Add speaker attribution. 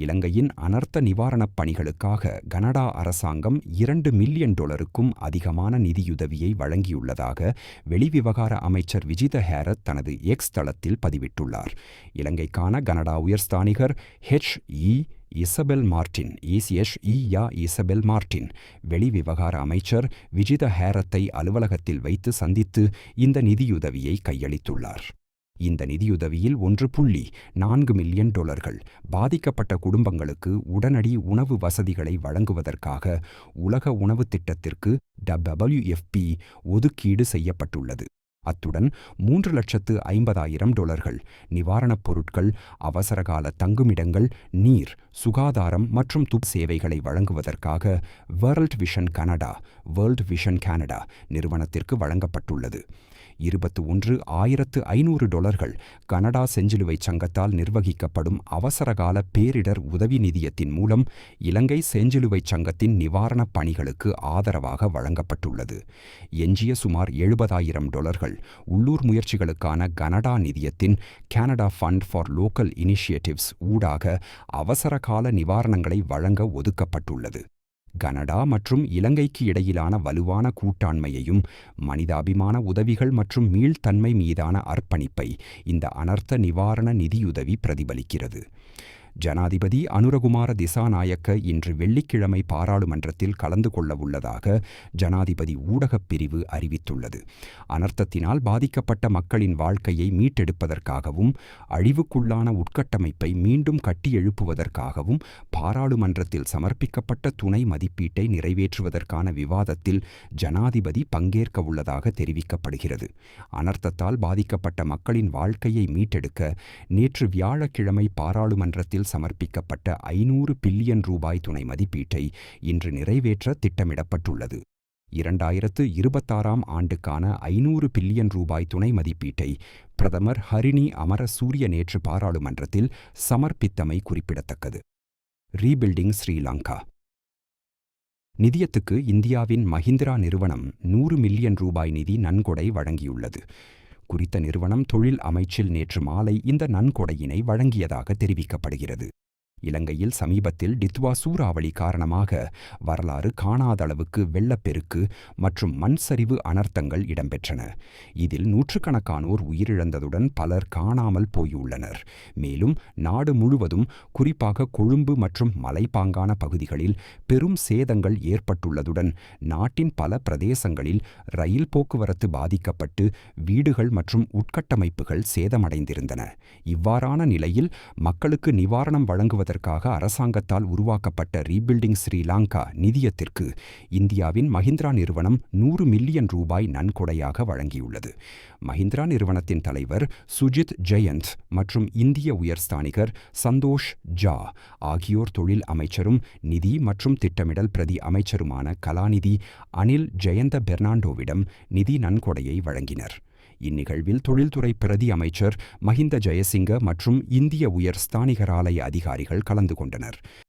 Speaker 1: இலங்கையின் அனர்த்த நிவாரணப் பணிகளுக்காக கனடா அரசாங்கம் இரண்டு மில்லியன் டாலருக்கும் அதிகமான நிதியுதவியை வழங்கியுள்ளதாக வெளிவிவகார அமைச்சர் விஜித ஹேரத் தனது எக்ஸ் தளத்தில் பதிவிட்டுள்ளார். இலங்கைக்கான கனடா உயர்ஸ்தானிகர் ஹெச் இ இசபெல் மார்டின் இசிஎஷ் இயா இசபெல் மார்டின் வெளிவிவகார அமைச்சர் விஜித ஹேரத்தை அலுவலகத்தில் வைத்து சந்தித்து இந்த நிதியுதவியை கையளித்துள்ளார். இந்த நிதியுதவியில் ஒன்று புள்ளி நான்கு மில்லியன் டாலர்கள். பாதிக்கப்பட்ட குடும்பங்களுக்கு உடனடி உணவு வசதிகளை வழங்குவதற்காக உலக உணவு திட்டத்திற்கு டபிள்யூஎஃப்பி ஒதுக்கீடு செய்யப்பட்டுள்ளது. அத்துடன் மூன்று லட்சத்து ஐம்பதாயிரம் டாலர்கள் நிவாரணப் பொருட்கள் அவசரகால தங்குமிடங்கள் நீர் சுகாதாரம் மற்றும் துப் சேவைகளை வழங்குவதற்காக World Vision Canada World Vision Canada நிறுவனத்திற்கு வழங்கப்பட்டுள்ளது. இருபத்து ஒன்று ஆயிரத்து ஐநூறு டாலர்கள் கனடா செஞ்சிலுவை சங்கத்தால் நிர்வகிக்கப்படும் அவசரகால பேரிடர் உதவி நிதியத்தின் மூலம் இலங்கை செஞ்சிலுவை சங்கத்தின் நிவாரணப் பணிகளுக்கு ஆதரவாக வழங்கப்பட்டுள்ளது. எஞ்சிய சுமார் எழுபதாயிரம் டாலர்கள் உள்ளூர் முயற்சிகளுக்கான கனடா நிதியத்தின் Canada Fund for Local Initiatives ஊடாக அவசரகால நிவாரணங்களை வழங்க ஒதுக்கப்பட்டுள்ளது. கனடா மற்றும் இலங்கைக்கு இடையிலான வலுவான கூட்டாண்மையையும் மனிதாபிமான உதவிகள் மற்றும் மீள்தன்மை மீதான அர்ப்பணிப்பை இந்த அனர்த்த நிவாரண நிதியுதவி பிரதிபலிக்கிறது. ஜனாதிபதி அனுரகுமார திசாநாயக்க இன்று வெள்ளிக்கிழமை பாராளுமன்றத்தில் கலந்து கொள்ளவுள்ளதாக ஜனாதிபதி ஊடகப் பிரிவு அறிவித்துள்ளது. அனர்த்தத்தினால் பாதிக்கப்பட்ட மக்களின் வாழ்க்கையை மீட்டெடுப்பதற்காகவும் அழிவுக்குள்ளான உட்கட்டமைப்பை மீண்டும் கட்டியெழுப்புவதற்காகவும் பாராளுமன்றத்தில் சமர்ப்பிக்கப்பட்ட துணை மதிப்பீட்டை நிறைவேற்றுவதற்கான விவாதத்தில் ஜனாதிபதி பங்கேற்க உள்ளதாக தெரிவிக்கப்படுகிறது. அனர்த்தத்தால் பாதிக்கப்பட்ட மக்களின் வாழ்க்கையை மீட்டெடுக்க நேற்று வியாழக்கிழமை பாராளுமன்றத்தில் சமர்ப்பிக்கப்பட்ட ஐநூறு பில்லியன் ரூபாய் துணை மதிப்பீட்டை இன்று நிறைவேற்ற திட்டமிடப்பட்டுள்ளது. இரண்டாயிரத்து இருபத்தாறாம் ஆண்டுக்கான ஐநூறு பில்லியன் ரூபாய் துணை மதிப்பீட்டை பிரதமர் ஹரிணி அமரசூரிய நேற்று பாராளுமன்றத்தில் சமர்ப்பித்தமை குறிப்பிடத்தக்கது. ரீபில்டிங் ஸ்ரீலங்கா. நிதியத்துக்கு இந்தியாவின் மஹிந்திரா நிறுவனம் நூறு மில்லியன் ரூபாய் நிதி நன்கொடை வழங்கியுள்ளது. குறித்த நிறுவனம் தொழில் அமைச்சில் நேற்று மாலை இந்த நன்கொடையினை வழங்கியதாக தெரிவிக்கப்படுகிறது. இலங்கையில் சமீபத்தில் டித்வா சூறாவளி காரணமாக வரலாறு காணாத அளவுக்கு வெள்ளப்பெருக்கு மற்றும் மண் சரிவு அனர்த்தங்கள் இடம்பெற்றன. இதில் நூற்றுக்கணக்கானோர் உயிரிழந்ததுடன் பலர் காணாமல் போயுள்ளனர். மேலும் நாடு முழுவதும் குறிப்பாக கொழும்பு மற்றும் மலைப்பாங்கான பகுதிகளில் பெரும் சேதங்கள் ஏற்பட்டுள்ளதுடன் நாட்டின் பல பிரதேசங்களில் ரயில் போக்குவரத்து பாதிக்கப்பட்டு வீடுகள் மற்றும் உட்கட்டமைப்புகள் சேதமடைந்திருந்தன. இவ்வாறான நிலையில் மக்களுக்கு நிவாரணம் வழங்குவதற்கு செய்வதற்காக அரசாங்கத்தால் உருவாக்கப்பட்ட ரீபில்டிங் ஸ்ரீலங்கா நிதியத்திற்கு இந்தியாவின் மஹிந்திரா நிறுவனம் நூறு மில்லியன் ரூபாய் நன்கொடையாக வழங்கியுள்ளது. மஹிந்திரா நிறுவனத்தின் தலைவர் சுஜித் ஜெயந்த் மற்றும் இந்திய உயர்ஸ்தானிகர் சந்தோஷ் ஜா ஆகியோர் தொழில் அமைச்சரும் நிதி மற்றும் திட்டமிடல் பிரதி அமைச்சருமான கலாநிதி அனில் ஜெயந்த பெர்னாண்டோவிடம் நிதி நன்கொடையை வழங்கினர். இந்நிகழ்வில் தொழில்துறை பிரதி அமைச்சர் மஹிந்த ஜெயசிங்க மற்றும் இந்திய உயர் ஸ்தானிகராலய அதிகாரிகள் கலந்து கொண்டனர்.